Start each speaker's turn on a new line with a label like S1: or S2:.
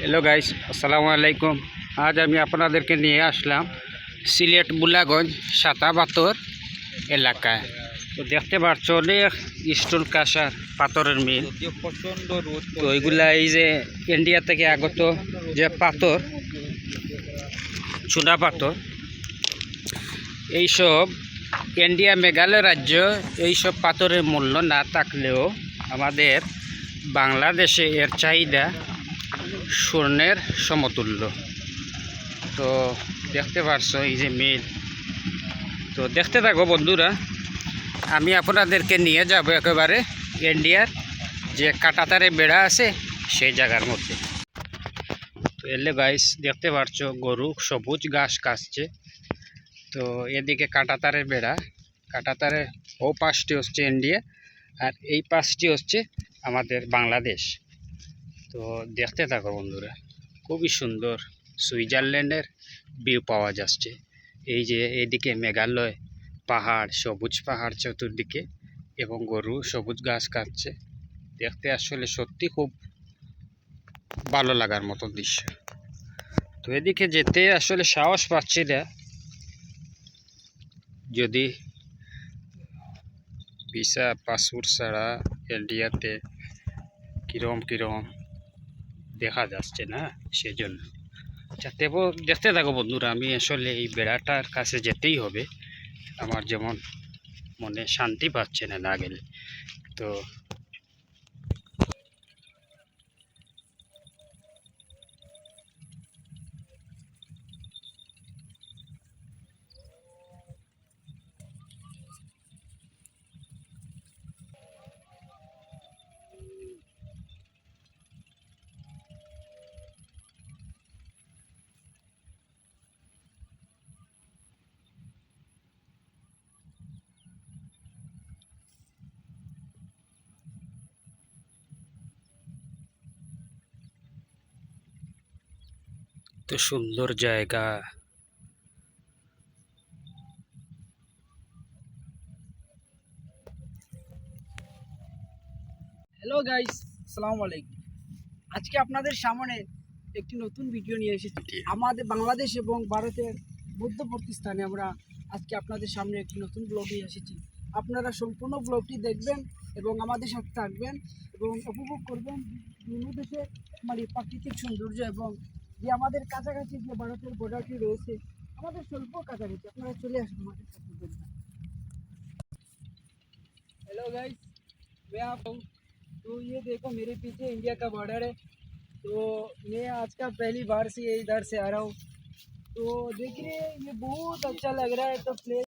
S1: Hello guys আসসালামু আলাইকুম আজ আমি আপনাদেরকে নিয়ে আসলাম সিলেট বুলাগঞ্জ সাতাবাতর এলাকায়। তো দেখতে পাচ্ছ, অনেক স্টোন কাঁসার, পাথরের মিল। তো ওইগুলা এই যে ইন্ডিয়া থেকে আগত যে পাথর, চুনা পাথর, এইসব ইন্ডিয়া মেঘালয় রাজ্য এইসব পাথরের মূল্য না থাকলেও আমাদের বাংলাদেশে এর চাহিদা স্বর্ণের সমতুল্য। তো দেখতে পারছ এই যে মিল। তো দেখতে থাকো বন্ধুরা, আমি আপনাদেরকে নিয়ে যাব একেবারে ইন্ডিয়ার যে কাটাতারে বেড়া আছে সেই জায়গার মধ্যে। তো এলে গাইস দেখতে পারছ গরু সবুজ ঘাস কাটছে। তো এদিকে কাটাতারের বেড়া কাটাতারের ও পাশটি হচ্ছে ইন্ডিয়া আর এই পাশটি হচ্ছে আমাদের বাংলাদেশ। তো দেখতে থাকো বন্ধুরা, খুবই সুন্দর সুইজারল্যান্ডের ভিউ পাওয়া যাচ্ছে। এই যে এদিকে মেঘালয় পাহাড়, সবুজ পাহাড় চতুর্দিকে এবং গরু, সবুজ ঘাস খাচ্ছে দেখতে আসলে সত্যি খুব ভালো লাগার মতো দৃশ্য। তো এদিকে যেতে আসলে সাহস পাচ্ছি না। যদি ভিসা, পাসপোর্ট ছাড়া ইন্ডিয়াতে কিরম কিরম দেখা যাচ্ছে না, সেজন্য। যাতে দেখতে থাকো বন্ধুরা, আমি আসলে এই বেড়াটার কাছে যেতেই হবে। আমার যেমন মনে শান্তি পাচ্ছে না না গেলে। তো তো সুন্দর জায়গা।
S2: হ্যালো গাইস আসসালামু আলাইকুম। আজকে আপনাদের সামনে একটি নতুন ভিডিও নিয়ে এসেছি। আমাদের বাংলাদেশ এবং ভারতের মধ্যবর্তী স্থানে আমরা আজকে আপনাদের সামনে একটি নতুন ব্লগ নিয়ে এসেছি। আপনারা সম্পূর্ণ ব্লগটি দেখবেন এবং আমাদের সাথে থাকবেন এবং উপভোগ করবেন। বিভিন্ন দেশের মানে প্রাকৃতিক সৌন্দর্য এবং যে আমাদের কাছাকাছি যে ভারতের বর্ডারটি রয়েছে আমাদের স্বল্প কাছাকাছি আপনারা চলে আসুন আমাদের সাথে हेलो गाइस मैं आप हूँ तो ये देखो मेरे पीछे इंडिया का बॉर्डर है तो मैं आज का पहली बार से ये इधर से आ रहा हूँ तो देखिए ये बहुत अच्छा लग रहा है तो प्लेस